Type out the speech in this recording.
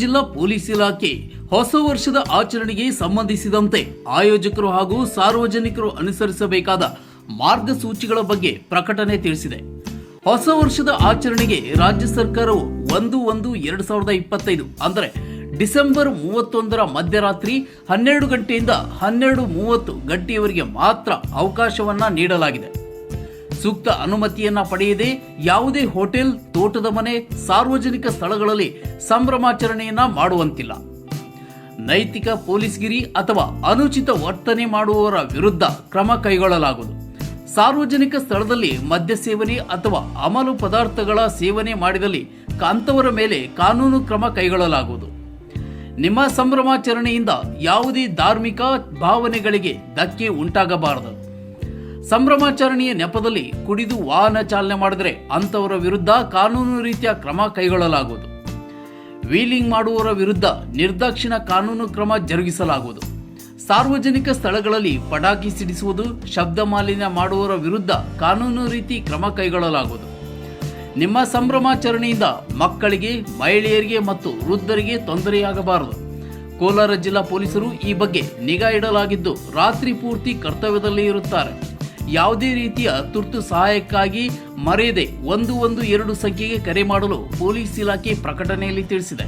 ಜಿಲ್ಲಾ ಪೊಲೀಸ್ ಇಲಾಖೆ ಹೊಸ ವರ್ಷದ ಆಚರಣೆಗೆ ಸಂಬಂಧಿಸಿದಂತೆ ಆಯೋಜಕರು ಹಾಗೂ ಸಾರ್ವಜನಿಕರು ಅನುಸರಿಸಬೇಕಾದ ಮಾರ್ಗಸೂಚಿಗಳ ಬಗ್ಗೆ ಪ್ರಕಟಣೆ ತಿಳಿಸಿದೆ. ಹೊಸ ವರ್ಷದ ಆಚರಣೆಗೆ ರಾಜ್ಯ ಸರ್ಕಾರವು ಒಂದು ಒಂದು ಎರಡು ಸಾವಿರದ ಇಪ್ಪತ್ತೈದು ಅಂದರೆ ಡಿಸೆಂಬರ್ ಮೂವತ್ತೊಂದರ ಮಧ್ಯರಾತ್ರಿ ಹನ್ನೆರಡು ಗಂಟೆಯಿಂದ ಹನ್ನೆರಡು ಮೂವತ್ತು ಗಂಟೆಯವರೆಗೆ ಮಾತ್ರ ಅವಕಾಶವನ್ನ ನೀಡಲಾಗಿದೆ. ಸೂಕ್ತ ಅನುಮತಿಯನ್ನ ಪಡೆಯದೆ ಯಾವುದೇ ಹೋಟೆಲ್, ತೋಟದ ಮನೆ, ಸಾರ್ವಜನಿಕ ಸ್ಥಳಗಳಲ್ಲಿ ಸಂಭ್ರಮಾಚರಣೆಯನ್ನ ಮಾಡುವಂತಿಲ್ಲ. ನೈತಿಕ ಪೊಲೀಸ್ಗಿರಿ ಅಥವಾ ಅನುಚಿತ ವರ್ತನೆ ಮಾಡುವವರ ವಿರುದ್ಧ ಕ್ರಮ ಕೈಗೊಳ್ಳಲಾಗುವುದು. ಸಾರ್ವಜನಿಕ ಸ್ಥಳದಲ್ಲಿ ಮದ್ಯ ಸೇವನೆ ಅಥವಾ ಅಮಲು ಪದಾರ್ಥಗಳ ಸೇವನೆ ಮಾಡಿದಲ್ಲಿ ಕಾಂತವರ ಮೇಲೆ ಕಾನೂನು ಕ್ರಮ ಕೈಗೊಳ್ಳಲಾಗುವುದು. ನಿಮ್ಮ ಸಂಭ್ರಮಾಚರಣೆಯಿಂದ ಯಾವುದೇ ಧಾರ್ಮಿಕ ಭಾವನೆಗಳಿಗೆ ಧಕ್ಕೆ ಉಂಟಾಗಬಾರದು. ಸಂಭ್ರಮಾಚರಣೆಯ ನೆಪದಲ್ಲಿ ಕುಡಿದು ವಾಹನ ಚಾಲನೆ ಮಾಡಿದರೆ ಅಂತವರ ವಿರುದ್ಧ ಕಾನೂನು ರೀತಿಯ ಕ್ರಮ ಕೈಗೊಳ್ಳಲಾಗುವುದು. ವೀಲಿಂಗ್ ಮಾಡುವವರ ವಿರುದ್ಧ ನಿರ್ದಾಕ್ಷಿಣ ಕಾನೂನು ಕ್ರಮ ಜರುಗಿಸಲಾಗುವುದು. ಸಾರ್ವಜನಿಕ ಸ್ಥಳಗಳಲ್ಲಿ ಪಟಾಕಿ ಸಿಡಿಸುವುದು, ಶಬ್ದ ಮಾಲಿನ್ಯ ಮಾಡುವವರ ವಿರುದ್ಧ ಕಾನೂನು ರೀತಿ ಕ್ರಮ ಕೈಗೊಳ್ಳಲಾಗುವುದು. ನಿಮ್ಮ ಸಂಭ್ರಮಾಚರಣೆಯಿಂದ ಮಕ್ಕಳಿಗೆ, ಮಹಿಳೆಯರಿಗೆ ಮತ್ತು ವೃದ್ಧರಿಗೆ ತೊಂದರೆಯಾಗಬಾರದು. ಕೋಲಾರ ಜಿಲ್ಲಾ ಪೊಲೀಸರು ಈ ಬಗ್ಗೆ ನಿಗಾ ಇಡಲಾಗಿದ್ದು ರಾತ್ರಿ ಪೂರ್ತಿ ಕರ್ತವ್ಯದಲ್ಲಿ ಇರುತ್ತಾರೆ. ಯಾವುದೇ ರೀತಿಯ ತುರ್ತು ಸಹಾಯಕ್ಕಾಗಿ ಮರೆಯದೆ ಒಂದು ಒಂದು ಎರಡು ಸಂಖ್ಯೆಗೆ ಕರೆ ಮಾಡಲು ಪೊಲೀಸ್ ಇಲಾಖೆ ಪ್ರಕಟಣೆಯಲ್ಲಿ ತಿಳಿಸಿದೆ.